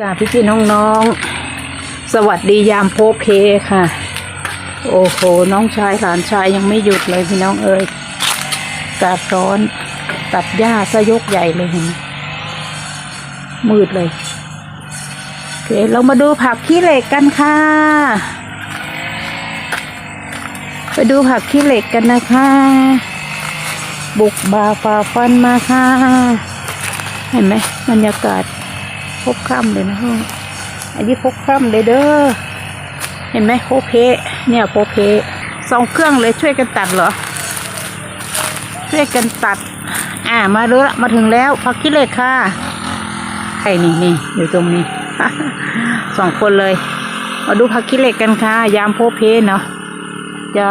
จ้าพี่พี่น้องน้องๆสวัสดียามโพเพค่ะ โอ้โหน้องชายหลานชายยังไม่หยุดเลยพี่น้องเอ๋ยกาศร้อนตัดหญ้าซะยกใหญ่เลยเห็นมมืดเลยโอเคเรามาดูผักขี้เหล็กกันค่ะ ไปดูผักขี้เหล็กกันนะคะ บุกบาฝ่าฟันมาค่ะ เห็นไหมบรรยากาศ พบค่ำเลยนะห้องอันนี้พบค่ำเลยเด้อ เห็นไหมโพเพเนี่ยโพเพสองเครื่องเลยช่วยกันตัดเหรอ ช่วยกันตัด อ่ามาเรือมาถึงแล้วพักขี้เหล็กค่ะไอ้นี่นี่อยู่ตรงนี้สองคนเลย มาดูพักขี้เหล็กกันค่ะ ยามโพเพเนาะจะ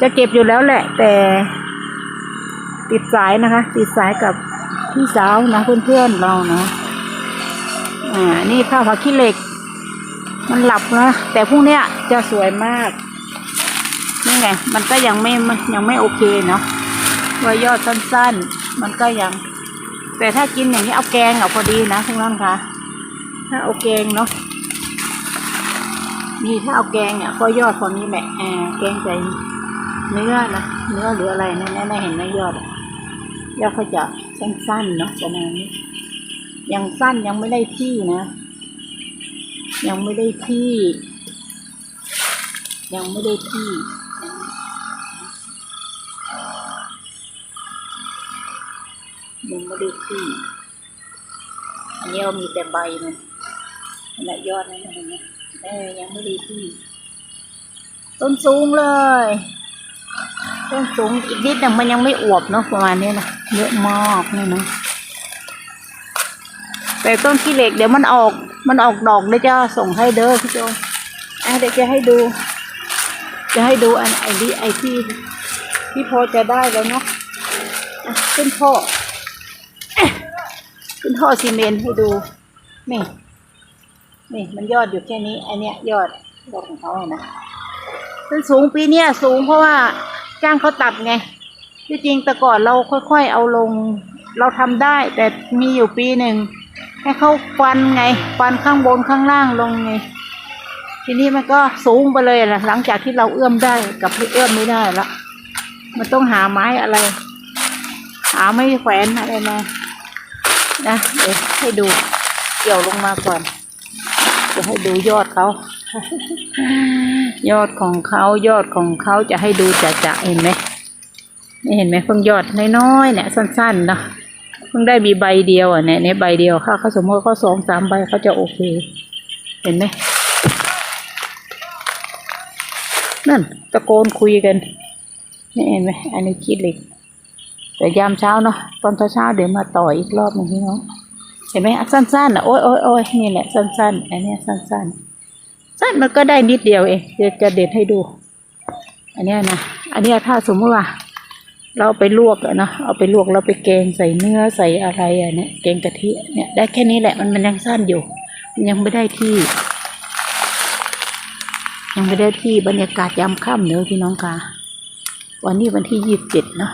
จะเก็บอยู่แล้วแหละ แต่ติดสายนะคะ ติดสายกับ พี่สาวนะเพื่อนๆเรานะอ่านี่ข้าวผักขี้เหล็ก มันหลับนะแต่พรุ่งนี้จะสวยมากนี่ไงมันก็ยังไม่ยังไม่โอเคเนาะว่ายอดสั้นๆ มันก็ยัง แต่ถ้ากินอย่างนี้เอาแกงเอาพอดีนะทุกท่านคะถ้าเอาแกงเนาะนี่ถ้าเอาแกงเนี่ยก็ยอดพอนี้แหละอ่แกงใส่เนื้อนะเนื้อหรืออะไรนะแน่ๆเห็นไหมยอดอะยอดเขาจะ สั้นๆเนาะประมาณนี้ยังสั้นยังไม่ได้ที่นะ ยังไม่ได้ที่ ยังไม่ได้ที่ยังไม่ได้ที่ อันนี้เรามีแต่ใบมันขนาดยอดนั่นเองนะเออยังไม่ได้ที่ ต้นสูงเลย ต้นสูงอีกนิดนึงมันยังไม่อวบเนาะประมาณนี้นะ เยอะมากนี่นะแต่ต้นขี้เหล็กเดี๋ยวมันออก มันออกดอกเดี๋ยวจะส่งให้เด้อพี่โจอะเดี๋ยวจะให้ดู จะให้ดูอันไอ้ที่ไอ้ที่ที่พอจะได้แล้วเนาะะขึ้นท่อขึ้นท่อซีเมนต์ให้ดูนี่นี่มันยอดอยู่แค่นี้อันเนี้ยยอดยอดของเขาอะนะมันสูงปีเนี้ยสูงเพราะว่าจ้างเขาตัดไง ที่จริงแต่ก่อนเราค่อยๆเอาลง เราทำได้ แต่มีอยู่ปีหนึ่งให้เขาฟันไงฟันข้างบนข้างล่างลงไง ทีนี้มันก็สูงไปเลยนะหลังจากที่เราเอื้อมได้กับที่เอื้อมไม่ได้ละมันต้องหาไม้อะไร หาไม้แขวนอะไรมานะเดี๋ยวให้ดูเกี่ยวลงมาก่อนจะให้ดูยอดเขายอดของเขายอดของเขาจะให้ดูจะจะเห็นไหม นี่เห็นไหมเพิ่งยอดน้อยๆเนี่ยสั้นๆเนาะเพิ่งได้มีใบเดียวอะเนี่ยเนี่ยใบเดียวค่ะเขาสมมติเขาสองสามใบเขาจะโอเค เห็นไหมนั่นตะโกนคุยกันนี่เห็นไหมอันนี้คิดเล็กแต่ยามเช้าเนาะตอนเช้าเดี๋ยวมาต่ออีกรอบหนึ่งพี่น้องเห็นไหมสั้นๆอะโอ้ยโอ้ยโอ้ยนี่แหละสั้นๆอันนี้สั้นๆ สั้นมันก็ได้นิดเดียวเองเดี๋ยวจะเด็ดให้ดู อันนี้นะอันนี้ถ้าสมมติว่า เราไปลวกอะเนาะเอาไปลวกเราไปแกงใส่เนื้อใส่อะไรอะเนี่ยแกงกะทิเนี่ยได้แค่นี้แหละมันมันยังสั้นอยู่ มันยังไม่ได้ที่ ยังไม่ได้ที่บรรยากาศยามค่ำเนอะพี่น้องค่ะวันนี้วันที่ยี่สิบเจ็ดเนาะ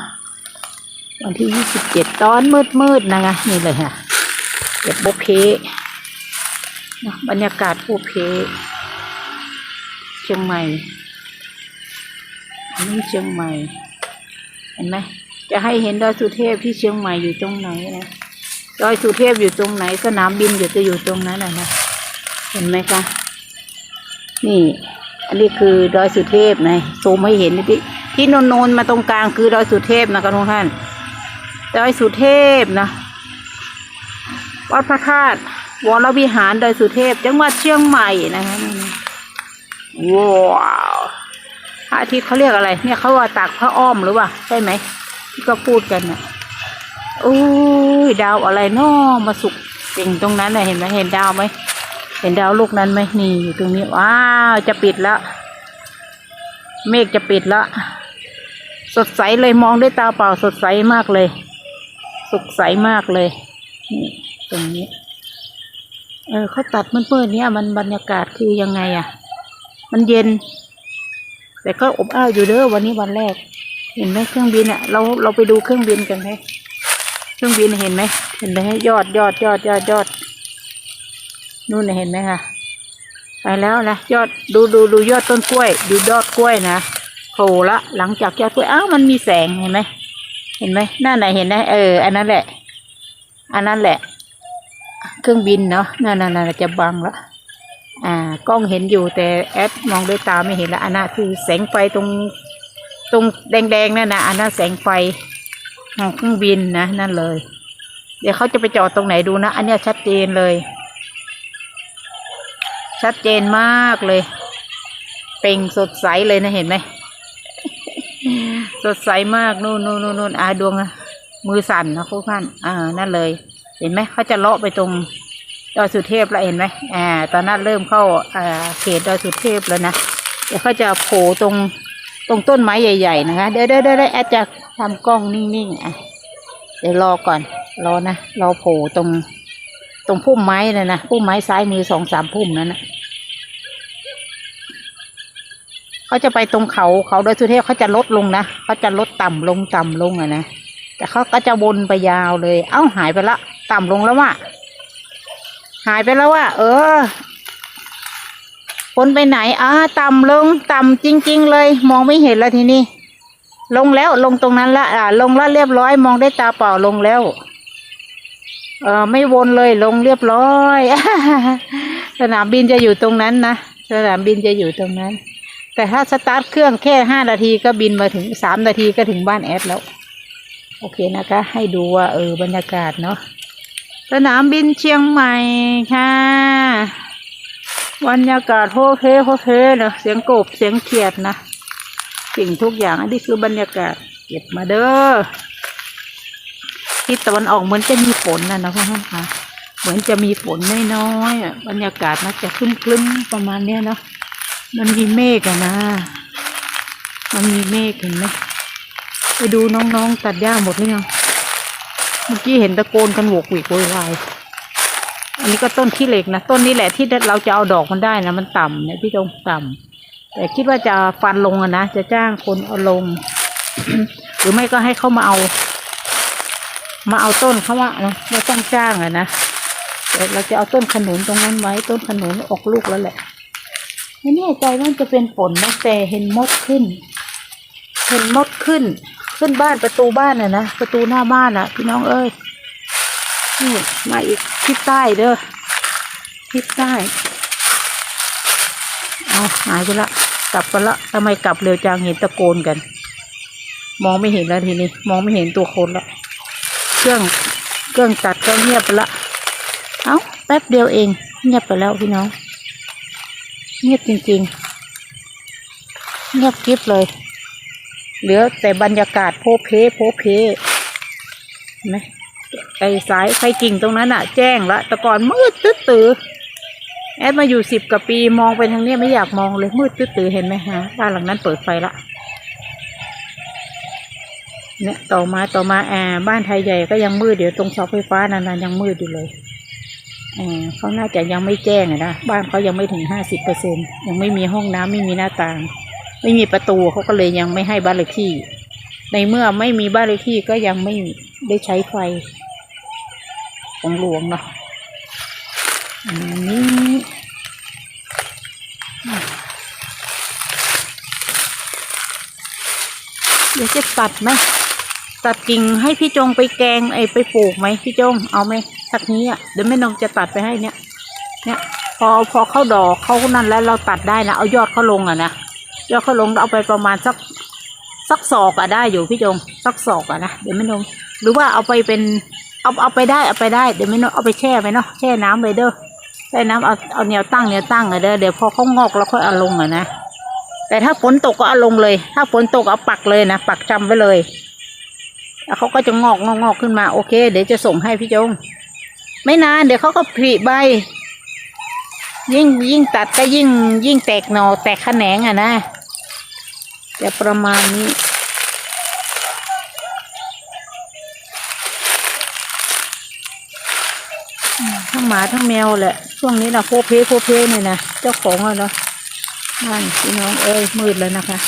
วันที่ยี่สิบเจ็ดตอนมืดมืดๆนะคะนี่เลยค่ะเก็บโบเพเนะบรรยากาศโบเพเชียงใหม่อันนี้เชียงใหม่ เห็นไหมจะให้เห็นดอยสุเทพที่เชียงใหม่อยู่ตรงไหนนะดอยสุเทพอยู่ตรงไหนสนามบินอยู่จะอยู่ตรงนั้นนะนะเห็นไหมคะนี่ อันนี้คือดอยสุเทพนะซูมให้เห็นที่ที่โนนนนมาตรงกลางคือดอยสุเทพนะคะทุกท่านดอยสุเทพนะวัดพระธาตุวรวิหารดอยสุเทพ จังหวัดเชียงใหม่นะคะว้าว ระอาทิตย์เขาเรียกอะไร เนี่ยเขาว่าตากพระอ้อมหรือว่าใช่ไหมที่ก็พูดกันน่ะอุ้ยดาวอะไรน้อมาสุกเก่งตรงนั้นน่ะเห็นไหมเห็นดาวไหมเห็นดาวลูกนั้นไหมนี่อยู่ตรงนี้ว้าวจะปิดแล้วเมฆจะปิดแล้วสดใสเลยมองด้วยตาเปล่าสดใสมากเลย สดใสมากเลยนี่ตรงนี้ เออเขาตัดมืดๆเนี่ยมันบรรยากาศคือยังไงอะ มันเย็น แต่ก็อบอ้าวอยู่เด้อวันนี้วันแรก เห็นไหมเครื่องบินอะเราเราไปดูเครื่องบินกันไหมเครื่องบินเห็นไหมเห็นไหมยอดยอดยอดยอดยอดนู่นน่ะเห็นไหมคะไปแล้วนะยอดดูดูดูยอดต้นกล้วย ดูยอดกล้วยนะโผล่ละหลังจากยอดกล้วยอ้าวมันมีแสงเห็นไหมเห็นไหมหน้าไหนเห็นไหมเอออันนั้นแหละ อันนั้นแหละ เครื่องบินเนาะนั่นนั่นจะบังละ อ่ากล้องเห็นอยู่แต่แอดมองด้วยตาไม่เห็นละอันนั้นคือแสงไฟตรงตรงแดงๆนั่นนะอันนั้นแสงไฟของเครื่องบินนะนั่นเลย เดี๋ยวเขาจะไปจอดตรงไหนดูนะ อันเนี้ยชัดเจนเลย ชัดเจนมากเลย เป่งสดใสเลยนะเห็นไหมสดใสมากนู่นนู่นนู่นนู่นอาดวงมือสั่นนะพวกท่านอ่านั่นเลย เห็นไหมเขาจะเลาะไปตรง ดอยสุเทพแล้วเห็นไหมอ่า ตอนนั้นเริ่มเข้าอ่าเขตดอยสุเทพแล้วนะเดี๋ยวเขาจะโผล่ตรงตรงต้นไม้ใหญ่ ๆ นะคะ เดี๋ยวเดี๋ยวเดี๋ยวแอดจะทำกล้องนิ่งๆอะเดี๋ยวรอก่อน รอนะรอโผล่ตรง ตรงพุ่มไม้เลยนะพุ่มไม้ซ้ายมือสองสามพุ่มนั้นนะเขาจะไปตรงเขาเขาโดอยสุเทพเขาจะลดลงนะเขาจะลดต่ำลงต่ำลงอะนะแต่เขาก็จะวนไปยาวเลย เอ้าหายไปละ ต่ำลงแล้วว่ะ หายไปแล้วว่ะเออวนไปไหนอ่าต่ำลงต่ำจริง ๆ เลย มองไม่เห็นแล้วทีนี้ลงแล้วลงตรงนั้นละอ่า ลงแล้วเรียบร้อย มองได้ตาเปล่าลงแล้ว เออไม่วนเลยลงเรียบร้อยสนามบินจะอยู่ตรงนั้นนะสนามบินจะอยู่ตรงนั้น แต่ถ้าสตาร์ทเครื่องแค่ห้านาทีก็บินมาถึงสามนาทีก็ถึงบ้านแอดแล้ว โอเคนะคะ ให้ดูว่าเออบรรยากาศเนาะ สนามบินเชียงใหม่ค่ะบรรยากาศโฮเพโฮเพเนะเสียงกบเสียงเขียดนะสิ่งทุกอย่างอันนี้คือบรรยากาศเก็บมาเด้อทิศตะวันออกเหมือนจะมีฝนนะนะพ่อท่านคะเหมือนจะมีฝนน้อยๆอะบรรยากาศน่าจะคลึ้มๆประมาณเนี้ยเนาะมันมีเมฆอะนะ มันมีเมฆเห็นไหมไปดูน้องๆตัดหญ้าหมดหรือยัง เมื่อกี้เห็นตะโกนกันโวกหวีกโวยวายอันนี้ก็ต้นขี้เหล็กนะต้นนี้แหละที่เราจะเอาดอกมันได้นะมันต่ำเนี่ยพี่ตรงต่ำแต่คิดว่าจะฟันลงอะนะจะจ้างคนเอาลง หรือไม่ก็ให้เขามาเอา มาเอาต้นเขาว่านะไม่ต้องจ้างอะนะแต่เราจะเอาต้นขนุนตรงนั้นไว้ต้นขนุนออกลูกแล้วแหละไม่แน่ใจว่ามันจะเป็นฝนนะแต่เห็นมดขึ้น เห็นมดขึ้น ขึ้นบ้านประตูบ้านอะนะประตูหน้าบ้านอะพี่น้องเอ้ยนี่มาอีกทิศใต้เด้อทิศใต้เอาหายไปละกลับไปละทำไมกลับเร็วจังเห็นตะโกนกัน มองไม่เห็นแล้วทีนี้ มองไม่เห็นตัวคนละเครื่องเครื่องตัดก็เงียบไปละเอ้าแป๊บเดียวเอง เงียบไปแล้วพี่น้อง เงียบจริงๆ เงียบกริบเลย เหลือแต่บรรยากาศโพเพโพเพเห็นไหมไอ้สายไฟกิ่งตรงนั้นอะแจ้งละแต่ก่อนมืดตื้อตือแอดมาอยู่สิบกว่าปีมองไปทางนี้ไม่อยากมองเลยมืดตื้อตือเห็นไหมฮะบ้านหลังนั้นเปิดไฟละเนี่ยต่อมาต่อมาแอร์บ้านไทยใหญ่ก็ยังมืดเดี๋ยวตรงเสาไฟฟ้านั้นนะยังมืดอยู่เลยแอร์เขาน่าจะยังไม่แจ้งนะบ้านเขายังไม่ถึงห้าสิบเปอร์เซ็นยังไม่มีห้องน้ำไม่มีหน้าต่าง ไม่มีประตูเขาก็เลยยังไม่ให้บ้านเลขที่ ในเมื่อไม่มีบ้านเลขที่ก็ยังไม่ได้ใช้ไฟของหลวงเนาะอันนี้เดี๋ยวจะตัดไหมตัดกิ่งให้พี่จงไปแกงไอไปปลูกไหมพี่จงเอาไหมสักนี้อะเดี๋ยวแม่นงจะตัดไปให้เนี่ย เนี่ย พอพอเข้าดอกเข้านั่นแล้วเราตัดได้นะเอายอดเขาลงอะนะ ยอดเขาลงเอาไปประมาณสักสักศอกอะได้อยู่พี่จงสักศอกอะนะเดี๋ยวแม่นงหรือว่าเอาไปเป็นเอาเอาไปได้เอาไปได้เดี๋ยวแม่นงเอาไปแช่ไปเนาะแช่น้ำเลยเด้อแช่น้ำเอาเอาแนวตั้งแนวตั้งอะเด้อเดี๋ยวพอเขางอกแล้วค่อยเอาลงอะนะแต่ถ้าฝนตกก็เอาลงเลย ถ้าฝนตกเอาปักเลยนะปักจำไว้เลยแล้วเขาก็จะงอกงอกงอกขึ้นมาโอเค เดี๋ยวจะส่งให้พี่จง ไม่นานเดี๋ยวเขาก็ผลิใบ ยิ่งยิ่งตัดก็ยิ่งยิ่งแตกหนอแตกแขนงอะนะจะประมาณนี้ ทั้งหมาทั้งแมวแหละ ช่วงนี้นะโพเพโพเพเนี่ยนะ เจ้าของอะเนาะนั่นพี่น้องเอ้ยมืดแล้วนะคะ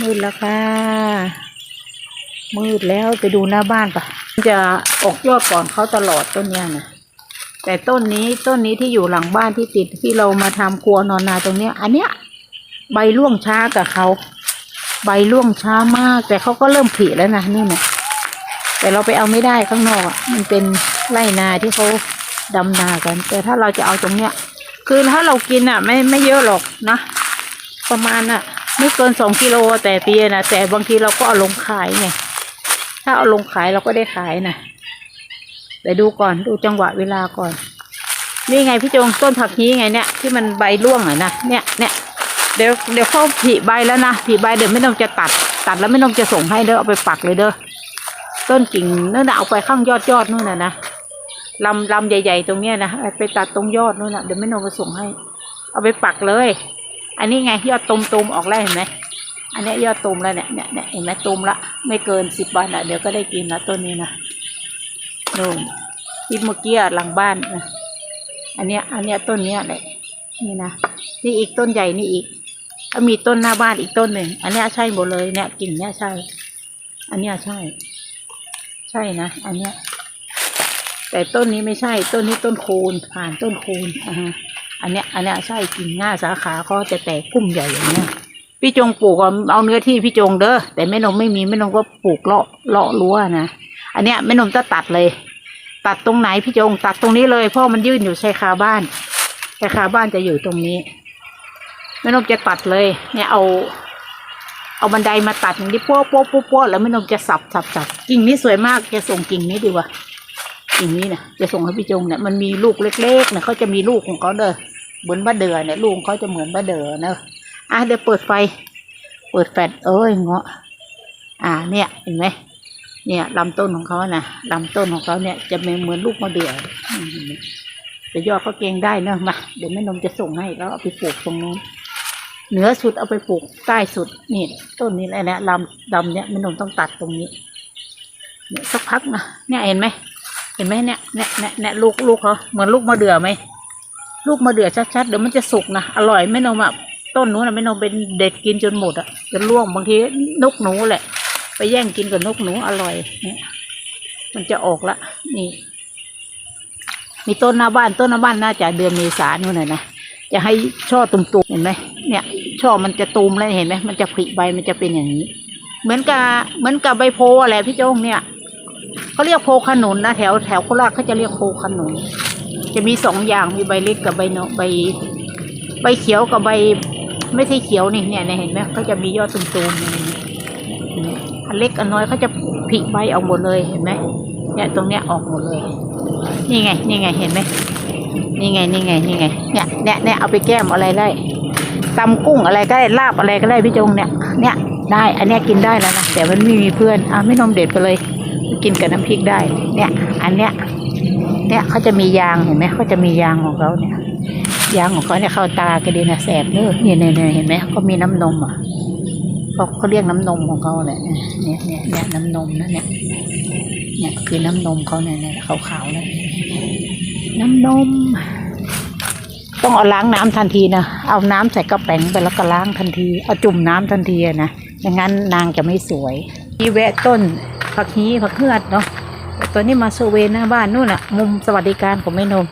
มืดแล้วค่ะ มืดแล้วไปดูหน้าบ้านปะจะออกยอดก่อนเขาตลอดต้นเนี้ยนะ แต่ต้นนี้ต้นนี้ที่อยู่หลังบ้านที่ติดที่เรามาทำครัวนอนนาตรงเนี้ย อันเนี้ย ใบร่วงช้ากับเขา ใบร่วงช้ามาก แต่เขาก็เริ่มผลิแล้วนะนี่เนี่ยแต่เราไปเอาไม่ได้ข้างนอกอะมันเป็นไรนาที่เขาดำนากัน แต่ถ้าเราจะเอาตรงเนี้ย คือถ้าเรากินอะ ไม่ไม่เยอะหรอกนะประมาณอะ ไม่เกินสองกิโลแต่ปีนะแต่บางทีเราก็เอาลงขายไงถ้าเอาลงขายเราก็ได้ขายนะ แต่ดูก่อนดูจังหวะเวลาก่อน นี่ไงพี่จงต้นผักนี้ไงเนี่ยที่มันใบร่วงอะนะเนี่ยเนี่ยเดี๋ยวเดี๋ยวเขาผลิใบแล้วนะผลิใบเดี๋ยวไม่ต้องจะตัด ตัดแล้วไม่ต้องจะส่งให้เด้อเอาไปปักเลยเด้อต้นกิ่งนั่นนะเอาไปข้างยอดยอดนู่นน่ะนะลำลำใหญ่ ๆ ตรงเนี้ยนะไปตัดตรงยอดนู่นน่ะเดี๋ยวไม่ต้องไปส่งให้ เอาไปปักเลย อันนี้ไงยอดตุมๆออกแล้วเห็นไหมอันนี้ยอดตุมแล้วเนี่ยเนี่ยเห็นไหมตุมละไม่เกินสิบวันอะเดี๋ยวก็ได้กินละต้นนี้นะ นู่นที่เมื่อกี้หลังบ้านนะอันเนี้ย อันเนี้ยต้นเนี้ยแหละนี่นะนี่อีกต้นใหญ่นี่อีกก็มีต้นหน้าบ้านอีกต้นหนึ่งอันเนี้ยใช่หมดเลยเนี่ยกิ่งเนี้ยใช่ อันเนี้ยใช่ ใช่นะอันเนี้ย แต่ต้นนี้ไม่ใช่ต้นนี้ต้นคูณผ่านต้นคูณอ่าฮะอันเนี้ยอันเนี้ยใช่กิ่งหน้าสาขาเขาจะแตกพุ่มใหญ่อย่างเนี้ยพี่จงปลูกเอาเนื้อที่พี่จงเด้อแต่แม่นมไม่มีแม่นมก็ปลูกเลาะเลาะรั้วนะ อันเนี้ยแม่นมจะตัดเลย ตัดตรงไหนพี่จงตัดตรงนี้เลยเพราะมันยื่นอยู่ชายคาบ้านชายคาบ้านจะอยู่ตรงนี้แม่นมจะตัดเลย เนี่ยเอา เอาบันไดมาตัดอย่างนี้ปั้วปั้วปั้วปั้วแล้วแม่นมจะสับสับสับกิ่งนี้สวยมากจะส่งกิ่งนี้ดีกว่ากิ่งนี้นะจะส่งให้พี่จงเนี่ยมันมีลูกเล็กๆเนี่ยเขาจะมีลูกของเขาเด้อเหมือนบ้าเดือเนี่ยลูกเขาจะเหมือนบ้าเดือเนอะอะเดี๋ยวเปิดไฟ เปิดแฟลชเอ้ยเงาะอ่าเนี่ยเห็นไหม เนี่ยลำต้นของเขานะลำต้นของเขาเนี่ยจะเหมือนลูกมะเดื่ออืมแต่ยอดเขาเกงได้เนอะมาเดี๋ยวแม่นมจะส่งให้แล้วเอาไปปลูกตรงนู้นเหนือสุดเอาไปปลูกใต้สุดนี่ ต้นนี้แหละเนี่ยลำดำเนี่ยแม่นมต้องตัดตรงนี้เนี่ยสักพักนะเนี่ยเห็นไหมเห็นไหมเนี่ยเนี่ยเนี่ยเนี่ยลูกลูกเขาเหมือนลูกมะเดื่อไหมลูกมะเดื่อชัดๆเดี๋ยวมันจะสุกนะอร่อยแม่นมอะต้นนู้นนะไม่นมเป็นเด็ดกินจนหมดอะจนร่วงบางทีนกหนูแหละ ไปแย่งกินกับนกหนูอร่อยเนี่ยมันจะออกละ นี่ มีต้นหน้าบ้านต้นหน้าบ้านน่าจะเดือนเมษานู่นน่ะนะจะให้ช่อตุ่มๆเห็นไหมเนี่ยช่อมันจะตูมแล้วเห็นไหมมันจะผลิใบมันจะเป็นอย่างนี้ เหมือนกับเหมือนกับใบโพอะไรพี่โจ้งเนี่ยเขาเรียกโพขนุนนะแถวแถวโคราชเขาจะเรียกโพขนุนจะมีสองอย่างมีใบเล็กกับใบเนาะใบ ใบเขียวกับใบ ไม่ใช่เขียวนี่เนี่ยเห็นไหมเขาจะมียอดตุ่มๆอย่างนี้ อันเล็กอันน้อยเขาจะผลิใบออกหมดเลยเห็นไหมเนี่ยตรงเนี้ยออกหมดเลย นี่ไง นี่ไงเห็นไหมนี่ไงนี่ไงนี่ไงเนี่ยเนี่ยเนี่ยเอาไปแก้มอะไรได้ตำกุ้งอะไรก็ได้ลาบอะไรก็ได้พี่จงเนี่ย เนี่ยได้ อันเนี้ยกินได้แล้วนะแต่มันไม่มีเพื่อนอะไม่นมเด็ดไปเลย กินกับน้ำพริกได้ เนี่ย อันเนี้ยเนี่ยเขาจะมียางเห็นไหมเขาจะมียางของเขาเนี่ยยางของเขาเนี่ยเข้าตากระเด็นะแสบเนอเนี่ยเนี่ยเนี่ยเห็นไหมเขามีน้ำนมอะ เขาเขาเรียกน้ำนมของเขาแหละเนี่ยเนี่ยเนี่ยน้ำนมนะเนี่ยเนี่ยคือน้ำนมเขาเนี่ยเนี่ยขาวๆนะน้ำนม ต้องเอาล้างน้ำทันทีนะเอาน้ำใส่กระแป้งไปแล้วก็ล้างทันที เอาจุ่มน้ำทันทีนะอย่างนั้นนางจะไม่สวยที่แวะต้นผักฮีผักเฮือดเนาะตัวนี้มาโซเวหน้าบ้านนู่นอะมุมสวัสดิการของแม่นม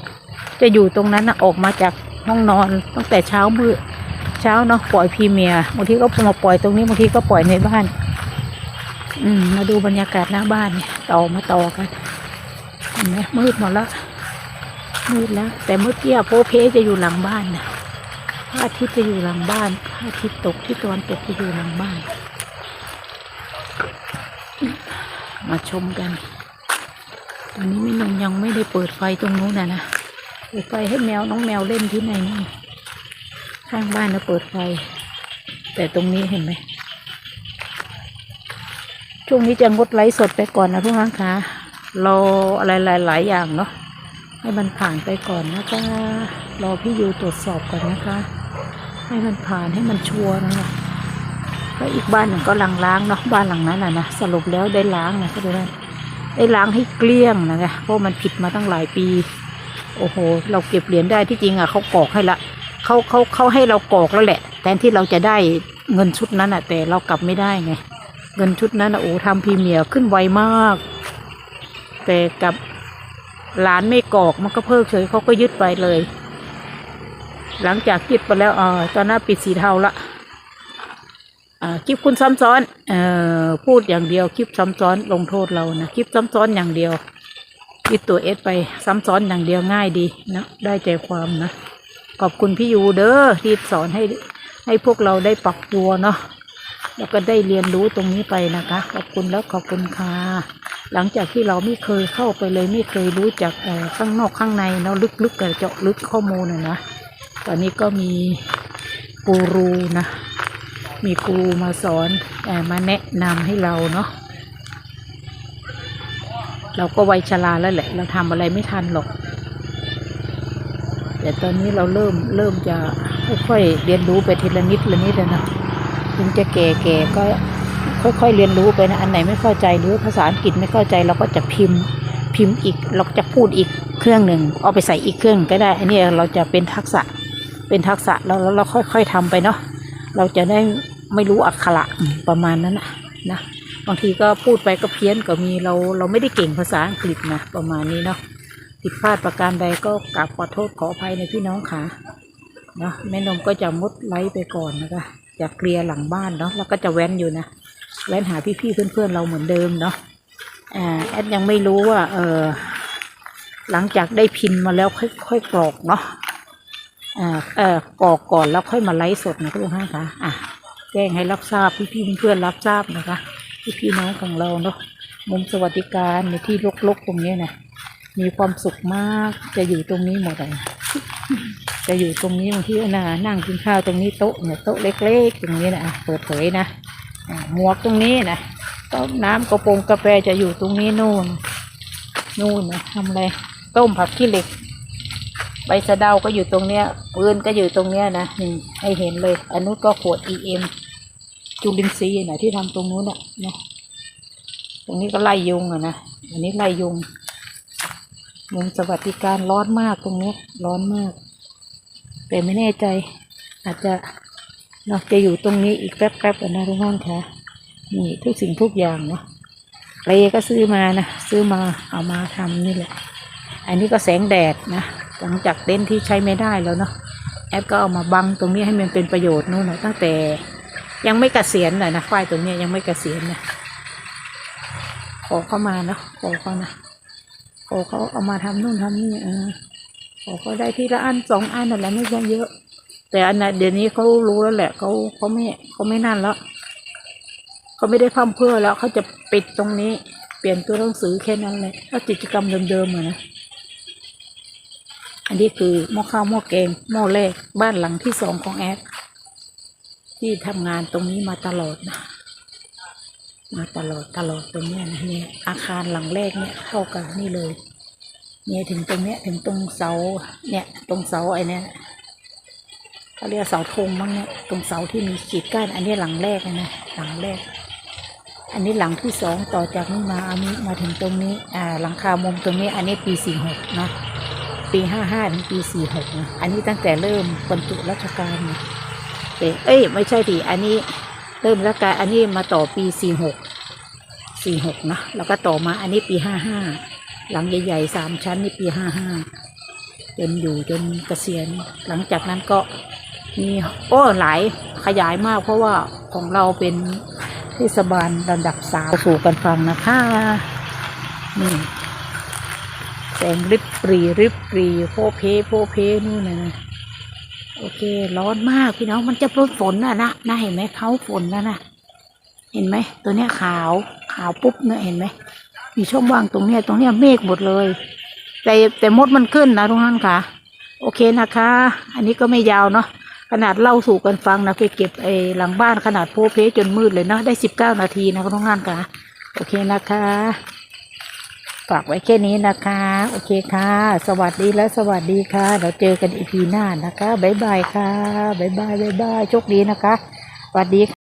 จะอยู่ตรงนั้นนะออกมาจากห้องนอนตั้งแต่เช้ามืด เช้าเนาะปล่อยพีเมียบางทีก็มาปล่อยตรงนี้บางทีก็ปล่อยในบ้าน อืมมาดูบรรยากาศหน้าบ้านเนี่ยต่อมาต่อกันเห็นไหมมืดหมดแล้วมืดแล้ว แต่เมื่อกี้โพเพจะอยู่หลังบ้านนะพระอาทิตย์จะอยู่หลังบ้านพระอาทิตย์ตกที่ตะวันตกจะอยู่หลังบ้าน มาชมกันตอนนี้มินงยังไม่ได้เปิดไฟตรงนู้นนะนะเปิดไฟให้แมวน้องแมวเล่นที่ไหนนี่ ข้างบ้านนะเปิดไฟ แต่ตรงนี้เห็นไหมช่วงนี้จะงดไลฟ์สดไปก่อนนะทุกท่านคะรออะไรหลายๆอย่างเนาะให้มันผ่านไปก่อนนะคะรอพี่ยูตรวจสอบก่อนนะคะ ให้มันผ่านให้มันชัวร์นะคะแล้วอีกบ้านหนึ่งก็ลังล้างเนาะบ้านหลังนั้นน่ะนะสรุปแล้วได้ล้างนะทุกท่านได้ล้างให้เกลี้ยงนะเนี่ยเพราะมันผิดมาตั้งหลายปี โอ้โห เราเก็บเหรียญได้ที่จริงอะเขากรอกให้ละ เขาเขาเขาให้เรากรอกแล้วแหละแทนที่เราจะได้เงินชุดนั้นอะแต่เรากลับไม่ได้ไง เงินชุดนั้นอะโอ้ทำพรีเมียร์ขึ้นไวมาก แต่กับหลานไม่กรอกมันก็เพิกเฉยเขาก็ยึดไปเลย หลังจากยึดไปแล้วเออตอนหน้าปิดสีเทาละอ่าคลิปคุณซ้ำซ้อนเออพูดอย่างเดียวคลิปซ้ำซ้อนลงโทษเรานะคลิปซ้ำซ้อนอย่างเดียวยึดตัวเอสไปซ้ำซ้อนอย่างเดียวง่ายดีนะได้ใจความนะ ขอบคุณพี่ยูเด้อที่สอนให้ให้พวกเราได้ปรับตัวเนาะแล้วก็ได้เรียนรู้ตรงนี้ไปนะคะ ขอบคุณแล้วขอบคุณค่ะหลังจากที่เราไม่เคยเข้าไปเลยไม่เคยรู้จักข้างนอกข้างในเนาะลึกๆกับเจาะลึกข้อมูลนะนะตอนนี้ก็มีกูรูนะ มีครูมาสอนอมาแนะนำให้เราเนาะเราก็วัยชราแล้วแหละ เราทำอะไรไม่ทันหรอก แต่ตอนนี้เราเริ่มเริ่มจะค่อยๆเรียนรู้ไปทีละนิดละนิดแล้วนะถึงจะแก่ๆก็ค่อยๆเรียนรู้ไปนะ อันไหนไม่เข้าใจหรือภาษาอังกฤษไม่เข้าใจเราก็จะพิมพ์พิมพ์อีก เราจะพูดอีกเครื่องหนึ่งเอาไปใส่อีกเครื่องก็ได้ อันนี้เราจะเป็นทักษะเป็นทักษะแล้วเราค่อย ๆทำไปเนาะเราจะได้ไม่รู้อักขระประมาณนั้นนะนะบางทีก็พูดไปก็เพี้ยนก็มีเราเราไม่ได้เก่งภาษาอังกฤษนะประมาณนี้เนาะ ผิดพลาดประการใดก็กราบขอโทษขออภัยในพี่น้องค่ะเนาะแม่นมก็จะมดไลฟ์ไปก่อนนะคะจะเคลียร์หลังบ้านเนาะแล้วก็จะแว้นอยู่นะแว้นหาพี่ๆเพื่อนๆเราเหมือนเดิมเนาะอ่าแอดยังไม่รู้ว่าเออหลังจากได้พินมาแล้วค่อยค่อยกรอกเนาะอ่าเออกรอกก่อนแล้วค่อยมาไลฟ์สดนะทุกท่านค่ะอะแจ้งให้รับทราบพี่ๆเพื่อนๆรับทราบนะคะพี่ๆน้องของเราเนาะมุมสวัสดิการในที่รกๆตรงนี้นะ มีความสุขมากจะอยู่ตรงนี้หมดเลยจะอยู่ตรงนี้บางทีนะนั่งกินข้าวตรงนี้โต๊ะเนี่ยโต๊ะเล็กๆตรงนี้นะเปิดเผยนะหมวกตรงนี้นะต้มน้ำกระโปรงกาแฟจะอยู่ตรงนี้นู่น นู่นนะทำอะไรต้มผักขี้เหล็ก ใบสะเดาก็อยู่ตรงเนี้ยปืนก็อยู่ตรงเนี้ยนะนี่ให้เห็นเลยอันนู้นก็ขวด EM จุลินทรีย์นะที่ทำตรงนู้นอะนะตรงนี้ก็ไล่ยุงอะนะอันนี้ไล่ยุง มุมสวัสดิการร้อนมากตรงนี้ร้อนมาก แต่ไม่แน่ใจ อาจจะเนาะจะอยู่ตรงนี้อีกแป๊บๆกันนะทุกท่านคะนี่ทุกสิ่งทุกอย่างเนาะเลก็ซื้อมานะซื้อมาเอามาทำนี่แหละ อันนี้ก็แสงแดดนะหลังจากเต็นที่ใช้ไม่ได้แล้วเนาะแอดก็เอามาบังตรงนี้ให้มันเป็นประโยชน์นู่นนะตั้งแต่ยังไม่เกษียณเลยนะฝ้ายตรงนี้ยังไม่เกษียณนะขอเข้ามาเนาะขอเข้านะ โอ้เขาเอามาทำนู่นทำนี่เออโอ้เขาได้ทีละอันสองอันนั่นแหละไม่ใช่เยอะ แต่อันนั้นเดี๋ยวนี้เขารู้แล้วแหละเขาเขาไม่เขาไม่นั่นแล้วเขาไม่ได้พัมเพื่อแล้วเขาจะปิดตรงนี้ เปลี่ยนตัวหนังสือแค่นั้นเลยถ้ากิจกรรมเดิมๆอะนะอันนี้คือหม้อข้าวหม้อแกงหม้อแรกบ้านหลังที่สองของแอดที่ทำงานตรงนี้มาตลอดนะ มาตลอดตลอดตรงเนี้ยนะเนี่ยอาคารหลังแรกเนี่ยเข้ากันนี่เลย เนี่ยถึงตรงเนี้ยถึงตรงเสาเนี่ยตรงเสาไอ้เนี่ยเขาเรียกเสาธงมั้งเนี่ยตรงเสาที่มีขีดก้านอันนี้หลังแรกนะนะหลังแรก อันนี้หลังที่สองต่อจากนี้มาอันนี้มาถึงตรงนี้อ่าหลังคามุมตรงนี้อันนี้ปีสี่หกนะปีห้าห้าถึงปีสี่หกนะอันนี้ตั้งแต่เริ่มบรรจุราชการนะเอ้ยเอ้ยไม่ใช่ดิอันนี้ เริ่มแล้วการอันนี้มาต่อปีสี่หกสี่หกนะแล้วก็ต่อมาอันนี้ปีห้าห้าหลังใหญ่ๆสามชั้นนี่ปีห้าห้าจนอยู่จนเกษียณหลังจากนั้นก็มีโอ้หลายขยายมาก เพราะว่าของเราเป็นเทศบาลระดับสามสู่กันฟังนะคะนี่แสงริบปรีริบปรีโพเพโพเพนู่นนะนะ โอเค ร้อนมากพี่น้องมันจะปลดฝนน่ะนะน่าเห็นไหมเขาฝนนะนะเห็นไหมตัวเนี้ยขาวขาวปุ๊บเนี่ยเห็นไหมมีช่องว่างตรงเนี้ยตรงเนี้ยเมฆหมดเลย แต่แต่มดมันขึ้นนะทุกท่านค่ะ โอเคนะคะ อันนี้ก็ไม่ยาวเนาะขนาดเล่าสู่กันฟังนะไปเก็บไอ้หลังบ้านขนาดโพเพจนมืดเลยเนาะได้สิบเก้านาทีนะทุกท่านค่ะ โอเคนะคะ ฝากไว้แค่นี้นะคะ โอเคค่ะ สวัสดีและสวัสดีค่ะ เราเจอกันอีพีหน้านะคะ บ๊ายบายค่ะ บ๊ายบาย บ๊ายบาย โชคดีนะคะ สวัสดีค่ะ